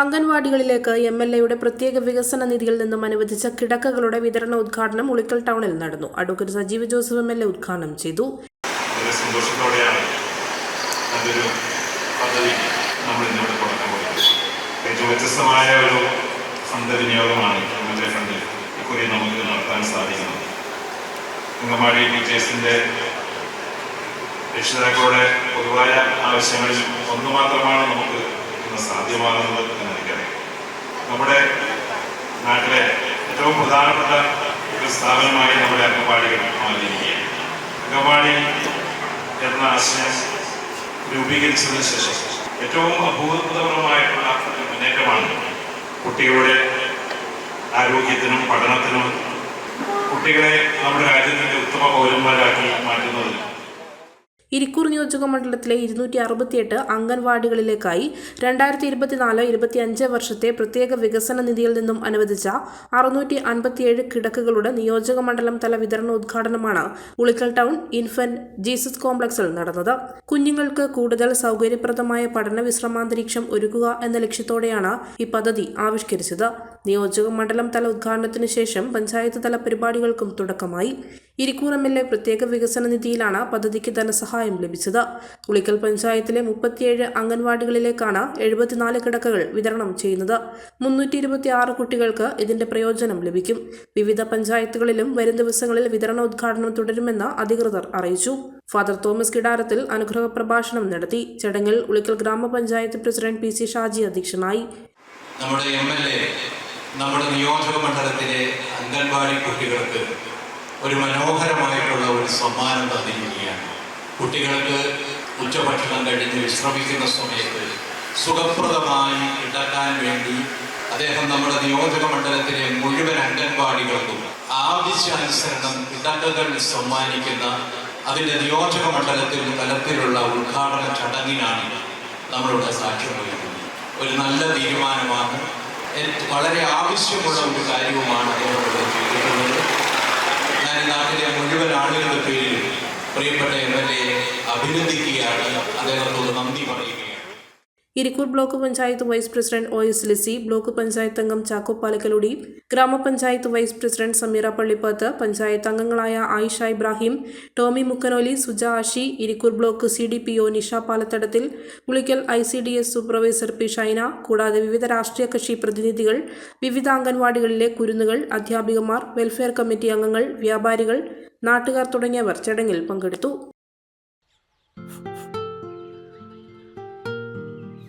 അംഗൻവാടികളിലേക്ക് M L എയുടെ പ്രത്യേക വികസന നിധിയിൽ നിന്നും അനുവദിച്ച കിടക്കകളുടെ വിതരണ ഉദ്ഘാടനം ഉളിക്കൽ ടൗണിൽ നടന്നു. Advocate Sajeev Joseph M L A ഉദ്ഘാടനം ചെയ്തു. അതൊരു നമ്മൾ നമുക്ക് നടത്താൻ രക്ഷിതാക്കളുടെ പൊതുവായ ആവശ്യങ്ങളിൽ ഒന്ന് മാത്രമാണ് നമുക്ക് ഇന്ന് സാധ്യമാകുന്നത് എന്ന് എനിക്കറിയാം. നമ്മുടെ നാട്ടിലെ ഏറ്റവും പ്രധാനപ്പെട്ട ഒരു സ്ഥാപനമായി നമ്മുടെ അംഗവാടികൾ മാറിയിരിക്കുകയാണ്. അംഗവാടി എന്ന ആശയം രൂപീകരിച്ചതിന് ശേഷം ഏറ്റവും അഭൂതപൂർവമായിട്ടുള്ള ഒരു മുന്നേറ്റമാണ് കുട്ടികളുടെ ആരോഗ്യത്തിനും പഠനത്തിനും കുട്ടികളെ നമ്മുടെ രാജ്യത്തിന്റെ ഉത്തമ പൗരന്മാരാക്കി മാറ്റുന്നത്. ഇരിക്കൂർ നിയോജക മണ്ഡലത്തിലെ ഇരുന്നൂറ്റി അറുപത്തിയെട്ട് അംഗൻവാടികളിലേക്കായി രണ്ടായിരത്തി ഇരുപത്തിനാല് ഇരുപത്തിയഞ്ച് വർഷത്തെ പ്രത്യേക വികസന നിധിയിൽ നിന്നും അനുവദിച്ച അറുന്നൂറ്റി അൻപത്തിയേഴ് കിടക്കുകളുടെ നിയോജക മണ്ഡലം തല വിതരണോദ്ഘാടനമാണ് ഉളിക്കൽ ടൗൺ ഇൻഫന്റ് ജീസസ് കോംപ്ലക്സിൽ നടന്നത്. കുഞ്ഞുങ്ങൾക്ക് കൂടുതൽ സൗകര്യപ്രദമായ പഠന വിശ്രമാന്തരീക്ഷം ഒരുക്കുക എന്ന ലക്ഷ്യത്തോടെയാണ് ഈ പദ്ധതി ആവിഷ്കരിച്ചത്. നിയോജക മണ്ഡലം തല ഉദ്ഘാടനത്തിന് ശേഷം പഞ്ചായത്ത് തല പരിപാടികൾക്കും തുടക്കമായി. ഇരിക്കൂർ എം എൽ എ പ്രത്യേക വികസന നിധിയിലാണ് പദ്ധതിക്ക് ധനസഹായം ലഭിച്ചത്. ഉളിക്കൽ പഞ്ചായത്തിലെ മുപ്പത്തിയേഴ് അംഗൻവാടികളിലേക്കാണ് എഴുപത്തിനാല് കിടക്കകൾ വിതരണം ചെയ്യുന്നത്. മുന്നൂറ്റി ഇരുപത്തി ആറ് കുട്ടികൾക്ക് ഇതിന്റെ പ്രയോജനം ലഭിക്കും. വിവിധ പഞ്ചായത്തുകളിലും വരും ദിവസങ്ങളിൽ വിതരണോദ്ഘാടനം തുടരുമെന്ന് അധികൃതർ അറിയിച്ചു. ഫാദർ തോമസ് കിടാരത്തിൽ അനുഗ്രഹ പ്രഭാഷണം നടത്തി. ചടങ്ങിൽ ഉളിക്കൽ ഗ്രാമപഞ്ചായത്ത് പ്രസിഡന്റ് പി സി ഷാജി അധ്യക്ഷനായി. നമ്മുടെ എം എൽ എ നമ്മുടെ നിയോജക മണ്ഡലത്തിലെ അംഗൻവാടി കുട്ടികൾക്ക് ഒരു മനോഹരമായിട്ടുള്ള ഒരു സമ്മാനം തന്നിരിക്കുകയാണ്. കുട്ടികൾക്ക് ഉച്ചഭക്ഷണം കഴിഞ്ഞ് വിശ്രമിക്കുന്ന സമയത്ത് സുഖപ്രദമായി ഉണ്ടാക്കാൻ വേണ്ടി അദ്ദേഹം നമ്മുടെ നിയോജക മണ്ഡലത്തിലെ മുഴുവൻ അംഗൻവാടികൾക്കും ആവശ്യാനുസരണം കിടക്കകൾ സമ്മാനിക്കുന്ന അതിന്റെ നിയോജക മണ്ഡലത്തിൽ തലത്തിലുള്ള ഉദ്ഘാടന ചടങ്ങിനാണ് നമ്മളിവിടെ സാക്ഷ്യം വഹിക്കുന്നത്. ഒരു നല്ല തീരുമാനമാണ്. വളരെ ആവശ്യമുള്ള ഒരു കാര്യവുമാണ് അദ്ദേഹം ഇവിടെ ചെയ്തിട്ടുള്ളത് ഞാൻ ഈ നാട്ടിലെ മുഴുവൻ ആളുകളുടെ പേരിൽ പ്രിയപ്പെട്ട എം എൽ എ അഭിനന്ദിക്കുകയാണ് അദ്ദേഹത്തോട് നന്ദി പറയുകയാണ്. Irikkur block panchayat vice president O S Lissy block panchayat അംഗം ചാക്കോ പാലക്കലുടി ഗ്രാമപഞ്ചായത്ത് വൈസ് പ്രസിഡന്റ് സമീറ പള്ളിപ്പത്ത് പഞ്ചായത്ത് അംഗങ്ങളായ Ayisha Ibrahim Tomy Mukkanoli Suja Ashi Irikkur block C D P O Nisha Palathadathil Mulikkal I C D S supervisor P Shaina കൂടാതെ വിവിധ രാഷ്ട്രീയ കക്ഷി പ്രതിനിധികൾ വിവിധ അംഗൻവാടികളിലെ കുരുന്നുകൾ അധ്യാപികമാർ welfare committee അംഗങ്ങൾ വ്യാപാരികൾ നാട്ടുകാർ തുടങ്ങിയവർ ചടങ്ങിൽ പങ്കെടുത്തു.